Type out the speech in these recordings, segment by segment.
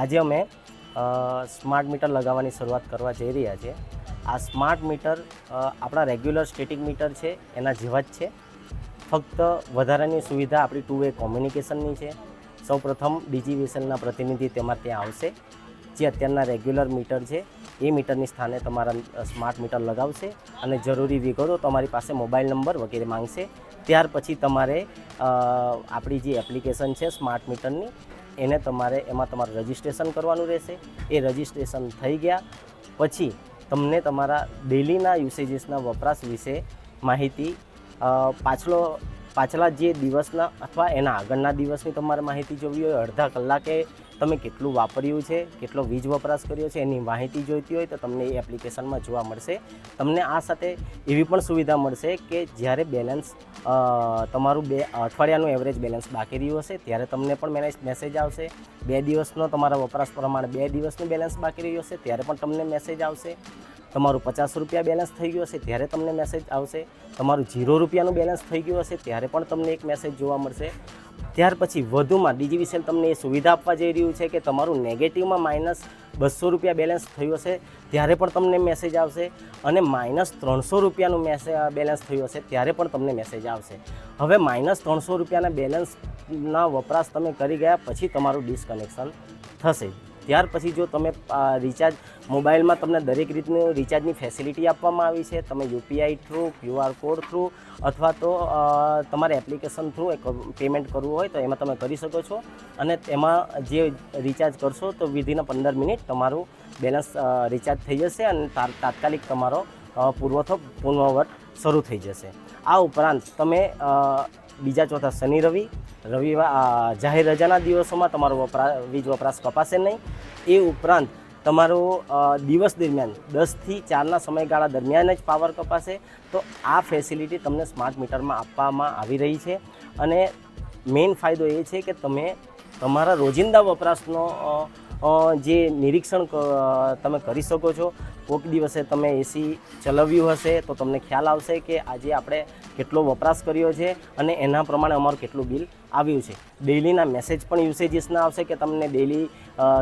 આજે અમે smart meter લગાવવાની શરૂઆત કરવા જઈ રહ્યા છીએ. આ સ્માર્ટ મીટર આપણા રેગ્યુલર સ્ટેટિક મીટર છે, એના જેવા જ છે. ફક્ત વધારાની સુવિધા આપણી ટુ વે કોમ્યુનિકેશનની છે. સૌપ્રથમ ડીજીવીએસએલના પ્રતિનિધિ તેમાં ત્યાં આવશે, જે અત્યારના રેગ્યુલર મીટર છે. એ મીટરની સ્થાને તમારા સ્માર્ટ મીટર લગાવશે અને જરૂરી વિગતો તમારી પાસે મોબાઈલ નંબર વગેરે માંગશે. ત્યાર પછી તમારે આપણી જે એપ્લિકેશન છે સ્માર્ટ મીટરની એને તમારે એમાં તમારું રજિસ્ટ્રેશન કરવાનું રહેશે. એ રજિસ્ટ્રેશન થઈ ગયા. પછી તમને તમારા ડેલીના યુસેજીસના વપરાશ વિશે માહિતી પાછલો, પાછલા જે દિવસના અથવા એના આગળના દિવસની તમારે માહિતી જોવી હોય, અડધા કલાકે તમે કેટલું વાપર્યું છે, કેટલો વીજ વપરાશ કર્યો છે, એની માહિતી જોઈતી હોય તો તમને એ એપ્લિકેશનમાં જોવા મળશે. તમને આ સાથે એવી પણ સુવિધા મળશે કે જ્યારે બેલેન્સ તમારું બે અઠવાડિયાનું એવરેજ બેલેન્સ બાકી રહ્યું હશે, ત્યારે તમને પણ મેનેજ, મેસેજ આવશે. બે દિવસનો તમારા વપરાશ પ્રમાણે બે દિવસનું બેલેન્સ બાકી રહ્યું હશે, ત્યારે પણ તમને મેસેજ આવશે. તમારું પચાસ રૂપિયા બેલેન્સ થઈ ગયું હશે, ત્યારે તમને મેસેજ આવશે. તમારું જીરો રૂપિયાનું બેલેન્સ થઈ ગયું હશે, ત્યારે પણ તમને એક મેસેજ જોવા મળશે. ત્યાર પછી વધુમાં ડીજીવીસીએલ તમને એ સુવિધા આપવા જઈ રહ્યું છે કે તમારું નેગેટિવમાં માઇનસ બસો રૂપિયા બેલેન્સ થયું હશે, ત્યારે પણ તમને મેસેજ આવશે. અને માઇનસ ત્રણસો રૂપિયાનું મેસેજ બેલેન્સ થયું હશે, ત્યારે પણ તમને મેસેજ આવશે. હવે માઇનસ ત્રણસો રૂપિયાના બેલેન્સના વપરાશ તમે કરી ગયા, પછી તમારું ડિસકનેક્શન થશે. ત્યાર પછી જો તમે રિચાર્જ મોબાઈલમાં તમને દરેક રીતનું રિચાર્જની ફેસિલિટી આપવામાં આવી છે. તમે UPI through QR code through અથવા તો તમારે એપ્લિકેશન થ્રુ એક પેમેન્ટ કરવું હોય તો એમાં તમે કરી શકો છો. અને એમાં જે રિચાર્જ કરશો તો વિધિન પંદર મિનિટ તમારું બેલેન્સ રિચાર્જ થઈ જશે અને તાત્કાલિક તમારો પુરવઠો પૂર્વવત શરૂ થઈ જશે. આ ઉપરાંત તમે બીજા ચોથા શનિ, રવિ, રવિવાર જાહેર રજાના દિવસોમાં તમારો વપરા, વીજ વપરાશ કપાશે નહીં. એ ઉપરાંત તમારો દિવસ દરમિયાન દસથી ચારના સમયગાળા દરમિયાન જ પાવર કપાશે. તો આ ફેસિલિટી તમને સ્માર્ટ મીટરમાં આપવામાં આવી રહી છે. અને મેઇન ફાયદો એ છે કે તમે તમારા રોજિંદા વપરાશનો જે નિરીક્ષણ તમે કરી શકો છો. કોઈક દિવસે તમે એસી ચલાવ્યું હશે તો તમને ખ્યાલ આવશે કે આજે આપણે કેટલો વપરાશ કર્યો છે અને એના પ્રમાણે અમારું કેટલું બિલ આવ્યું છે. ડેઇલીના મેસેજ પણ યુસેજીસના આવશે કે તમને ડેઇલી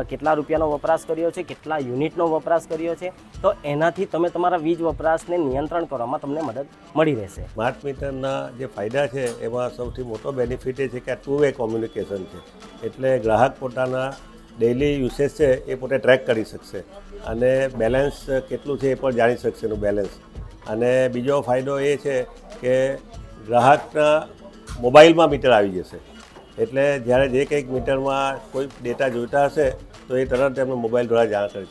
કેટલા રૂપિયાનો વપરાશ કર્યો છે, કેટલા યુનિટનો વપરાશ કર્યો છે. તો એનાથી તમે તમારા વીજ વપરાશને નિયંત્રણ કરવામાં તમને મદદ મળી રહેશે. સ્માર્ટ મીટરના જે ફાયદા છે, એમાં સૌથી મોટો બેનિફિટ એ છે કે આ ટુ વે કોમ્યુનિકેશન છે. એટલે ગ્રાહક પોતાના ડેઇલી યુસેજ છે એ પોતે ટ્રેક કરી શકશે. અને બેલેન્સ કેટલું છે એ પણ જાણી શકશે એનું બેલેન્સ. અને બીજો ફાયદો એ છે કે ગ્રાહકના મોબાઈલમાં મીટર આવી જશે. એટલે જ્યારે જે કંઈક મીટરમાં કોઈ ડેટા જોઈતા હશે, તો એ તરત એમને મોબાઈલ દ્વારા જાણ કરી શકશે